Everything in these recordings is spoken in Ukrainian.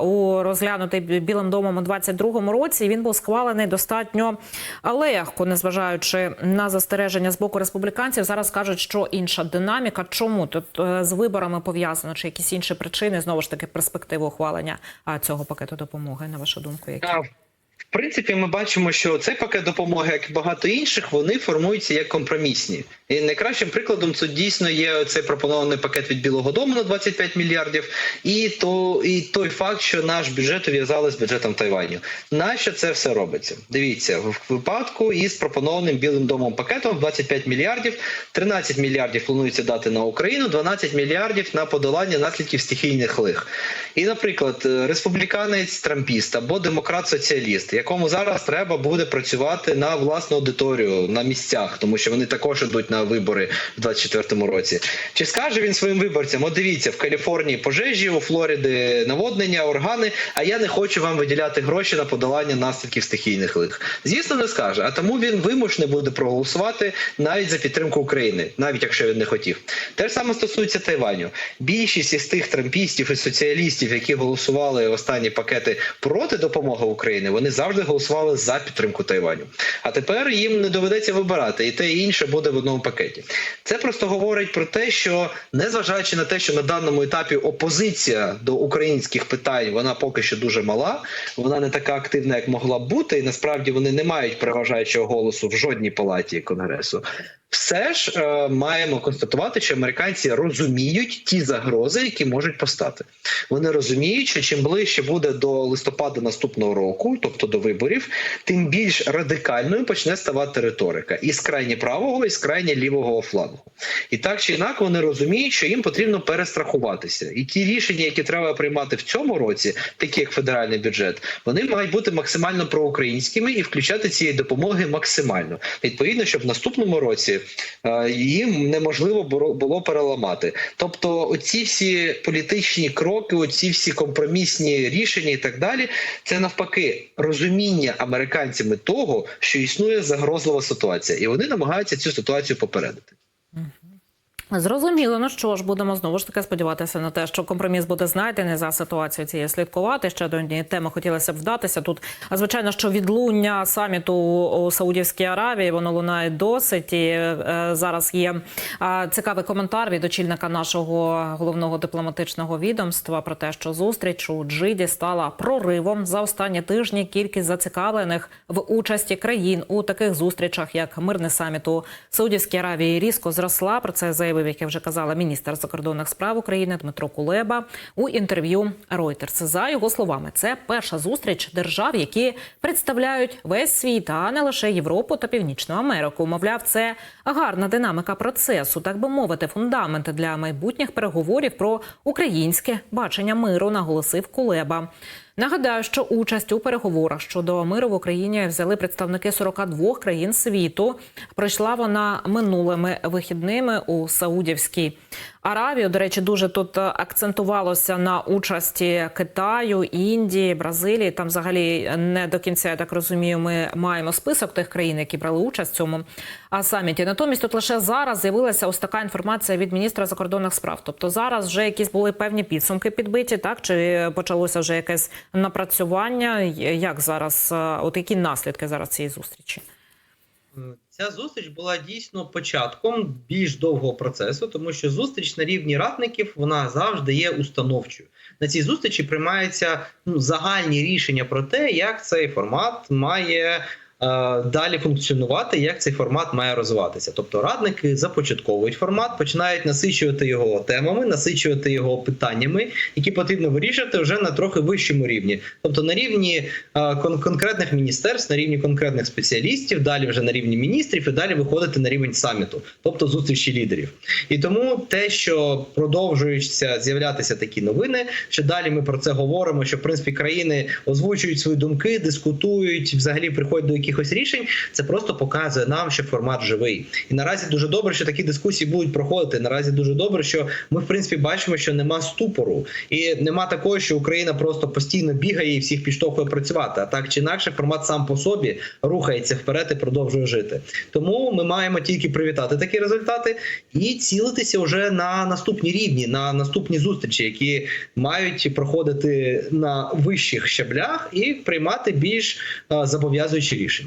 у розглянутий білим домом у 22-му році. Він був схвалений достатньо легко, незважаючи на застереження з боку республіканців. Зараз кажуть, що інша динаміка. Чому тут е, з виборами пов'язано чи якісь інші причини? Знову ж таки, перспективи ухвалення цього пакету допомоги. На вашу думку, які принципі, ми бачимо, що цей пакет допомоги, як і багато інших, вони формуються як компромісні. І найкращим прикладом це дійсно є цей пропонований пакет від Білого Дому на 25 мільярдів, і то і той факт, що наш бюджет ув'язали з бюджетом Тайваню. Нащо це все робиться? Дивіться, в випадку із пропонованим Білим домом пакетом 25 мільярдів, 13 мільярдів планується дати на Україну, 12 мільярдів на подолання наслідків стихійних лих. І, наприклад, е, республіканець трампіст або демократ-соціаліст, якому зараз треба буде працювати на власну аудиторію на місцях, тому що вони також ідуть на вибори в 24-му році. Чи скаже він своїм виборцям: от дивіться, в Каліфорнії пожежі, у Флориди наводнення, органи, а я не хочу вам виділяти гроші на подолання наслідків стихійних лих? Звісно, не скаже. А тому він вимушений буде проголосувати навіть за підтримку України, навіть якщо він не хотів. Те ж саме стосується Тайваню. Більшість із тих трампістів і соціалістів, які голосували останні пакети проти допомоги України, вони завжди голосували за підтримку Тайваню. А тепер їм не доведеться вибирати, і те і інше буде в одному пакеті. Це просто говорить про те, що незважаючи на те, що на даному етапі опозиція до українських питань вона поки що дуже мала, вона не така активна, як могла б бути, і насправді вони не мають переважаючого голосу в жодній палаті конгресу. Все ж е, маємо констатувати, що американці розуміють ті загрози, які можуть постати. Вони розуміють, що чим ближче буде до листопада наступного року, тобто до виборів, тим більш радикальною почне ставати риторика і з крайні правого, і з крайні лівого флангу. І так чи інак вони розуміють, що їм потрібно перестрахуватися, і ті рішення, які треба приймати в цьому році, такі як федеральний бюджет, вони мають бути максимально проукраїнськими і включати цієї допомоги максимально. Відповідно, щоб в наступному році е, їм неможливо було- було переламати. Тобто, оці всі політичні кроки, оці всі компромісні рішення і так далі, це навпаки розуміння американцями того, що існує загрозлива ситуація, і вони намагаються цю ситуацію попередити. Зрозуміло, ну що ж, будемо знову ж таки сподіватися на те, що компроміс буде знайдений за ситуацією цією слідкувати. Ще до однієї теми хотілося б вдатися. Тут а, звичайно, що відлуння саміту у Саудівській Аравії воно лунає досить. І е, зараз є е, цікавий коментар від очільника нашого головного дипломатичного відомства про те, що зустріч у Джиді стала проривом за останні тижні. Кількість зацікавлених в участі країн у таких зустрічах, як мирний саміт у Саудівській Аравії, різко зросла. Про це заявив, як я вже казала, міністр закордонних справ України Дмитро Кулеба у інтерв'ю Reuters. За його словами, це перша зустріч держав, які представляють весь світ, а не лише Європу та Північну Америку. Мовляв, це гарна динамика процесу, так би мовити, фундамент для майбутніх переговорів про українське бачення миру, наголосив Кулеба. Нагадаю, що участь у переговорах щодо миру в Україні взяли представники 42 країн світу. Пройшла вона минулими вихідними у Саудівській Аравії. До речі, дуже тут акцентувалося на участі Китаю, Індії, Бразилії. Там, взагалі, не до кінця я так розумію. Ми маємо список тих країн, які брали участь в цьому саміті. Натомість, тут лише зараз з'явилася ось така інформація від міністра закордонних справ. Тобто зараз вже якісь були певні підсумки підбиті, так чи почалося вже якесь напрацювання? Як зараз, е, от які наслідки зараз цієї зустрічі? Ця зустріч була дійсно початком більш довгого процесу, тому що зустріч на рівні радників вона завжди є установчою. На цій зустрічі приймаються ну, загальні рішення про те, як цей формат має далі функціонувати, як цей формат має розвиватися. Тобто радники започатковують формат, починають насичувати його темами, насичувати його питаннями, які потрібно вирішувати вже на трохи вищому рівні, тобто на рівні е, кон- конкретних міністерств, на рівні конкретних спеціалістів, далі вже на рівні міністрів, і далі виходити на рівень саміту, тобто зустрічі лідерів. І тому те, що продовжуються з'являтися такі новини, що далі ми про це говоримо, що в принципі країни озвучують свої думки, дискутують, взагалі приходять до якихось якихось рішень, це просто показує нам, що формат живий. І наразі дуже добре, що такі дискусії будуть проходити. Наразі дуже добре, що ми в принципі бачимо, що нема ступору, і нема такого, що Україна просто постійно бігає і всіх підштовхує працювати. А так чи інакше, формат сам по собі рухається вперед і продовжує жити. Тому ми маємо тільки привітати такі результати і цілитися вже на наступні рівні, на наступні зустрічі, які мають проходити на вищих щаблях і приймати більш е, зобов'язуючі рішення.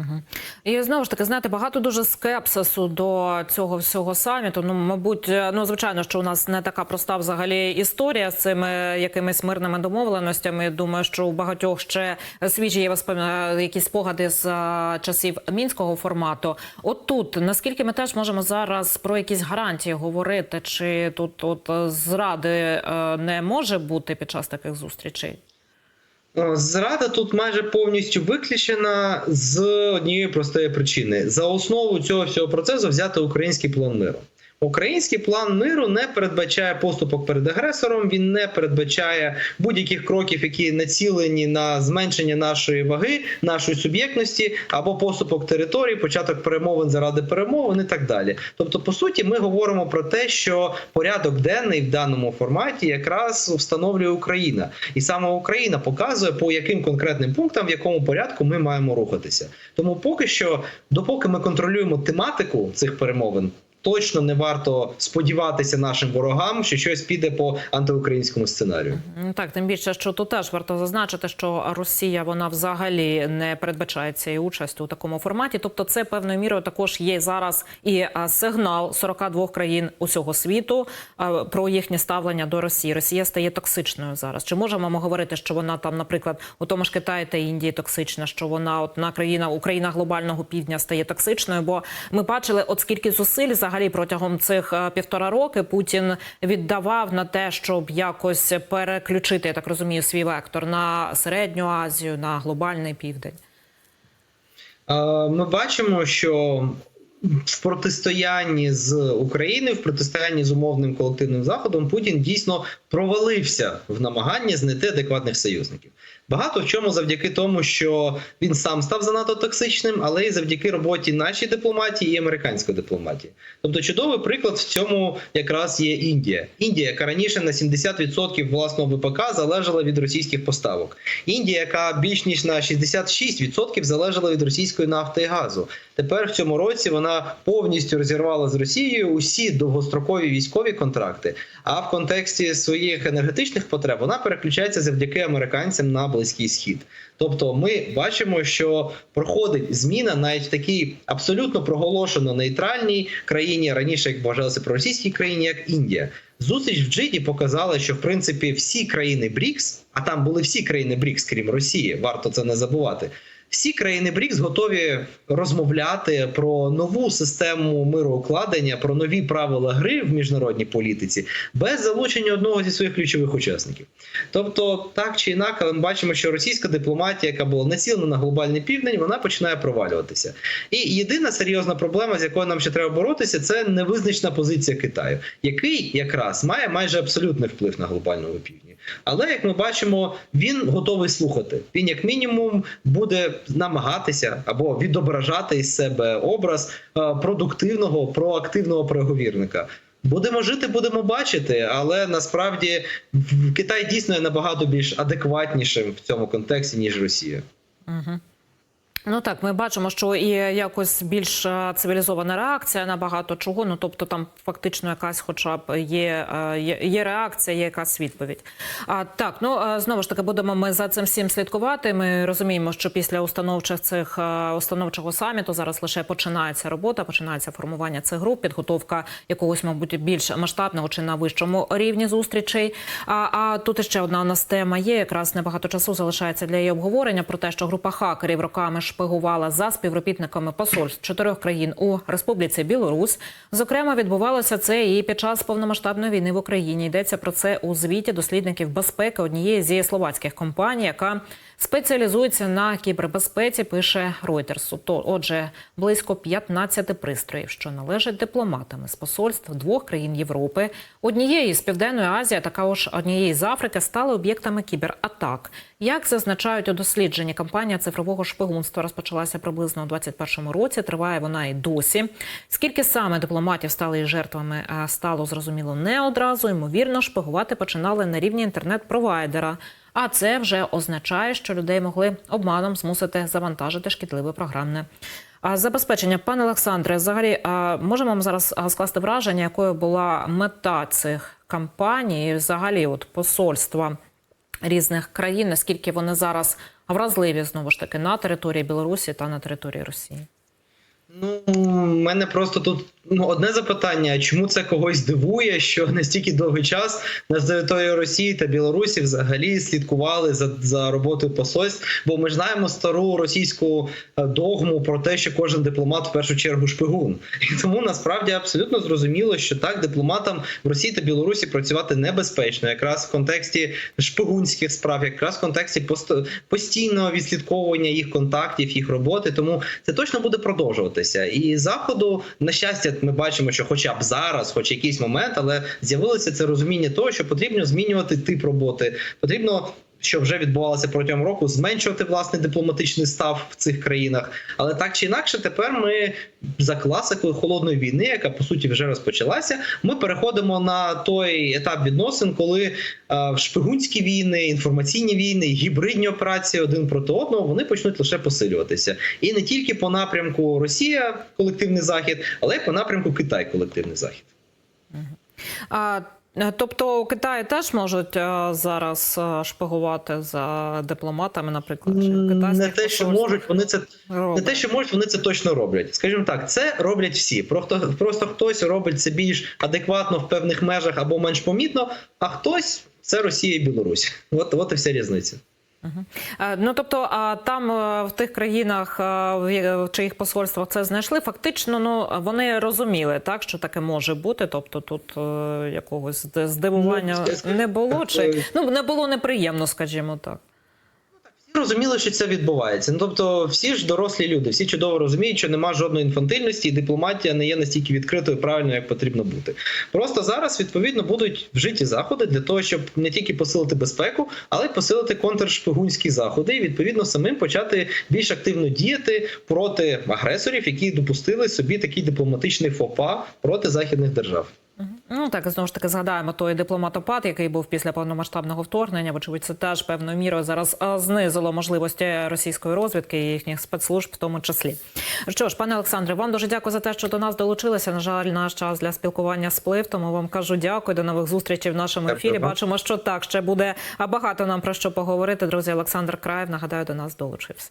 Угу. І знову ж таки, знаєте, багато дуже скепсису до цього всього саміту. Ну, мабуть, ну звичайно, що у нас не така проста взагалі історія з цими якимись мирними домовленостями. Думаю, що у багатьох ще свіжі є воспоминання, якісь спогади з часів мінського формату. От тут наскільки ми теж можемо зараз про якісь гарантії говорити, чи тут от зради е, не може бути під час таких зустрічей? О, Зрада тут майже повністю виключена з однієї простої причини: за основу цього всього процесу взяти український план миру. Український план миру не передбачає поступок перед агресором. Він не передбачає будь-яких кроків, які націлені на зменшення нашої ваги, нашої суб'єктності або поступок території, початок перемовин заради перемовин і так далі. Тобто, по суті, ми говоримо про те, що порядок денний в даному форматі якраз встановлює Україна, і саме Україна показує по яким конкретним пунктам, в якому порядку ми маємо рухатися. Тому поки що, допоки ми контролюємо тематику цих перемовин. Точно не варто сподіватися нашим ворогам, що щось піде по антиукраїнському сценарію. Так, тим більше, що тут теж варто зазначити, що Росія вона взагалі не передбачає цієї участі у такому форматі. Тобто, це певною мірою також є зараз і а, сигнал 42 країн усього світу про їхнє ставлення до Росії. Росія стає токсичною зараз. Чи можемо ми говорити, що вона там, наприклад, у тому ж Китаї та Індії токсична, що вона от на країна Україна глобального півдня стає токсичною? Бо ми бачили, от скільки зусиль взагалі протягом цих е, півтора роки Путін віддавав на те, щоб якось переключити, я так розумію, свій вектор на середню Азію, на глобальний південь. Е, Ми бачимо, що в протистоянні з Україною, в протистоянні з умовним колективним заходом, Путін дійсно провалився в намаганні знайти адекватних союзників. Багато в чому завдяки тому, що він сам став занадто токсичним, але й завдяки роботі нашої дипломатії і американської дипломатії. Тобто, чудовий приклад в цьому якраз є Індія. Індія, яка раніше на 70% власного ВПК залежала від російських поставок. Індія, яка більш ніж на 66% залежала від російської нафти і газу. Тепер в цьому році вона повністю розірвала з Росією усі довгострокові військові контракти. А в контексті своїх енергетичних потреб вона переключається завдяки американцям на близький схід. Тобто, ми бачимо, що проходить зміна навіть в такій абсолютно проголошено нейтральній країні раніше, як вважалося про російській країні, як Індія. Зустріч в Джиді показала, що в принципі всі країни БРІКС, а там були всі країни БРІКС, крім Росії, варто це не забувати. Всі країни БРІКС готові розмовляти про нову систему мироукладення, про нові правила гри в міжнародній політиці без залучення одного зі своїх ключових учасників. Тобто, так чи інакше, ми бачимо, що російська дипломатія, яка була націлена на глобальний південь, вона починає провалюватися. І єдина серйозна проблема, з якою нам ще треба боротися, це невизначена позиція Китаю, який якраз має майже абсолютний вплив на глобальному півдні. Але як ми бачимо, він готовий слухати. Він, як мінімум, буде намагатися або відображати із себе образ е, продуктивного, проактивного переговірника. Будемо жити, будемо бачити, але насправді Китай дійсно є набагато більш адекватнішим в цьому контексті ніж Росія. Угу. Ну так, ми бачимо, що і якось більш е, цивілізована реакція на багато чого. Ну тобто, там фактично якась, хоча б є, е, є, є реакція, є якась відповідь. А так, ну е, знову ж таки, будемо ми за цим всім слідкувати. Ми розуміємо, що після установчих цих установчого саміту зараз лише починається робота, починається формування цих груп, підготовка якогось, мабуть, більш масштабного чи на вищому рівні зустрічей. А, а тут ще одна у нас тема є. Якраз небагато часу залишається для її обговорення про те, що група хакерів роками шпигувала за співробітниками посольств чотирьох країн у Республіці Білорусь. Зокрема, відбувалося це і під час повномасштабної війни в Україні. Йдеться про це у звіті дослідників безпеки однієї зі словацьких компаній, яка спеціалізується на кібербезпеці. Пише Reuters. То, отже, близько 15 пристроїв, що належать дипломатами з посольств двох країн Європи, однієї з Південної Азії, а також однієї з Африки, стали об'єктами кібератак. Як зазначають у дослідженні кампанія цифрового шпигунства розпочалася приблизно у 21-му році. Триває вона і досі. Скільки саме дипломатів стали жертвами, е, стало зрозуміло не одразу. Ймовірно, шпигувати починали на рівні інтернет-провайдера. А це вже означає, що людей могли обманом змусити завантажити шкідливе програмне забезпечення, пане Олександре, взагалі можемо вам зараз скласти враження, якою була мета цих кампаній, взагалі, от посольства різних країн, наскільки вони зараз вразливі знову ж таки на території Білорусі та на території Росії? Ну, у мене просто тут ну, одне запитання: чому це когось дивує, що настільки довгий час на території Росії та Білорусі взагалі слідкували за, за роботою посольств? Бо ми ж знаємо стару російську е, догму про те, що кожен дипломат в першу чергу шпигун. І тому насправді абсолютно зрозуміло, що так дипломатам в Росії та Білорусі працювати небезпечно, якраз в контексті шпигунських справ, якраз в контексті пост- постійного відслідковування їх контактів, їх роботи. Тому це точно буде продовжуватися. І заходу, на щастя, ми бачимо, що, хоча б зараз, хоч якийсь момент, але з'явилося це розуміння того, що потрібно змінювати тип роботи, потрібно. Що вже відбувалося протягом року, зменшувати власний дипломатичний став в цих країнах, але так чи інакше, тепер ми за класикою холодної війни, яка по суті вже розпочалася. Ми переходимо на той етап відносин, коли е, шпигунські війни, інформаційні війни, гібридні операції один проти одного вони почнуть лише посилюватися, і не тільки по напрямку Росія, колективний захід, але й по напрямку Китай, колективний захід. А, тобто у Китаї теж можуть е, зараз е, шпигувати за дипломатами, наприклад, чи Не те, що можуть, вони це не те, що можуть, вони це точно роблять. Скажімо так, це роблять всі. Просто, просто хтось робить це більш адекватно в певних межах або менш помітно, а хтось це Росія і Білорусь. От, от і вся різниця. Е, Ну тобто, а там е, в тих країнах, е, в чиїх посольствах це знайшли, фактично, ну вони розуміли, так що таке може бути. Тобто, тут якогось здивування Ну, не було, чи ну не було неприємно, скажімо так. Розуміли, що це відбувається. Ну тобто, всі ж дорослі люди, всі чудово розуміють, що нема жодної інфантильності, і дипломатія не є настільки відкритою, правильно, як потрібно бути. Просто зараз відповідно будуть вжиті заходи для того, щоб не тільки посилити безпеку, але й посилити контршпигунські заходи, і відповідно самим почати більш активно діяти проти агресорів, які допустили собі такий дипломатичний фопа проти західних держав. Ну так знову ж таки згадаємо той дипломатопад, який був після повномасштабного вторгнення. Вочевидь, це теж певною мірою зараз знизило можливості російської розвідки і їхніх спецслужб, в тому числі. Що ж, пане Олександре, вам дуже дякую за те, що до нас долучилися. На жаль, наш час для спілкування сплив. Тому вам кажу дякую. До нових зустрічей в нашому Дякую ефірі. Бачимо, що так ще буде багато нам про що поговорити. Друзі, Олександр Краєв нагадаю, до нас долучився.